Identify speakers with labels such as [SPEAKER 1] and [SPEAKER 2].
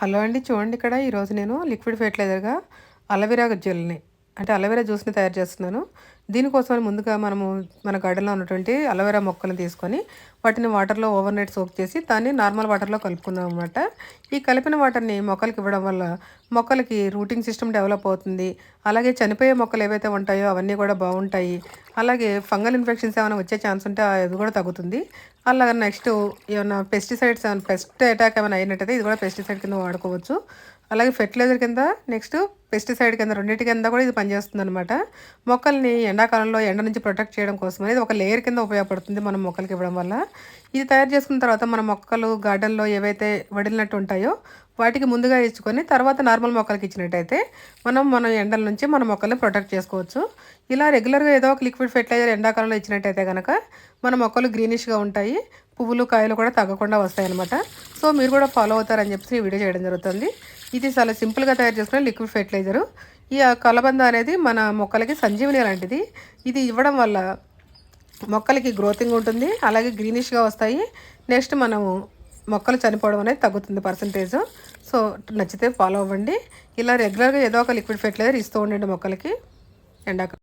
[SPEAKER 1] Hello అండి. చూడండి ఇక్కడ ఈరోజు నేను లిక్విడ్ ఫెర్టిలైజర్గా అలవీరా జెల్ని అంటే అలవీరా జ్యూస్ని తయారు చేస్తున్నాను. దీనికోసం ముందుగా మనము మన గార్డెన్లో ఉన్నటువంటి అలోవెరా మొక్కలను తీసుకొని వాటిని వాటర్లో ఓవర్ నైట్ సోక్ చేసి దాన్ని నార్మల్ వాటర్లో కలుపుకున్నాం అనమాట ఈ కలిపిన వాటర్ని మొక్కలకి ఇవ్వడం వల్ల మొక్కలకి రూటింగ్ సిస్టమ్ డెవలప్ అవుతుంది. అలాగే చనిపోయే మొక్కలు ఏవైతే ఉంటాయో అవన్నీ కూడా బాగుంటాయి. అలాగే ఫంగల్ ఇన్ఫెక్షన్స్ ఏమైనా వచ్చే ఛాన్స్ ఉంటే అది కూడా తగ్గుతుంది. అలాగే నెక్స్ట్ ఏమైనా పెస్టిసైడ్స్ ఏమైనా పెస్ట్ అటాక్ ఏమైనా అయినట్టయితే ఇది కూడా పెస్టిసైడ్ కింద వాడుకోవచ్చు. అలాగే ఫెర్టిలైజర్ కింద నెక్స్ట్ పెస్టిసైడ్ కింద రెండింటి కింద కూడా ఇది పనిచేస్తుంది అనమాట మొక్కల్ని ఎండాకాలంలో ఎండ నుంచి ప్రొటెక్ట్ చేయడం కోసం అనేది ఒక లేయర్ కింద ఉపయోగపడుతుంది మనం మొక్కలకి ఇవ్వడం వల్ల. ఇది తయారు చేసుకున్న తర్వాత మన మొక్కలు గార్డెన్లో ఏవైతే వడిలినట్టు ఉంటాయో వాటికి ముందుగా ఇచ్చుకొని తర్వాత నార్మల్ మొక్కలకి ఇచ్చినట్టయితే మనం మన ఎండల నుంచి మన మొక్కల్ని ప్రొటెక్ట్ చేసుకోవచ్చు. ఇలా రెగ్యులర్గా ఏదో ఒక లిక్విడ్ ఫెర్టిలైజర్ ఎండాకాలంలో ఇచ్చినట్టయితే కనుక మన మొక్కలు గ్రీనిష్గా ఉంటాయి. పువ్వులు కాయలు కూడా తగ్గకుండా వస్తాయన్నమాట. సో మీరు కూడా ఫాలో అవుతారని చెప్పి వీడియో చేయడం జరుగుతుంది. ఇది చాలా సింపుల్గా తయారు చేసుకునే లిక్విడ్ ఫెర్టిలైజరు. ఈ కలబంద అనేది మన మొక్కలకి సంజీవని లాంటిది. ఇది ఇవ్వడం వల్ల మొక్కలకి గ్రోతింగ్ ఉంటుంది అలాగే గ్రీనిష్గా వస్తాయి. నెక్స్ట్ మనము మొక్కలు చనిపోవడం అనేది తగ్గుతుంది పర్సంటేజ్. సో నచ్చితే ఫాలో అవ్వండి. ఇలా రెగ్యులర్గా ఏదో ఒక లిక్విడ్ ఫెర్టిలైజర్ ఇస్తూ ఉండండి మొక్కలకి. ఎండాకాలం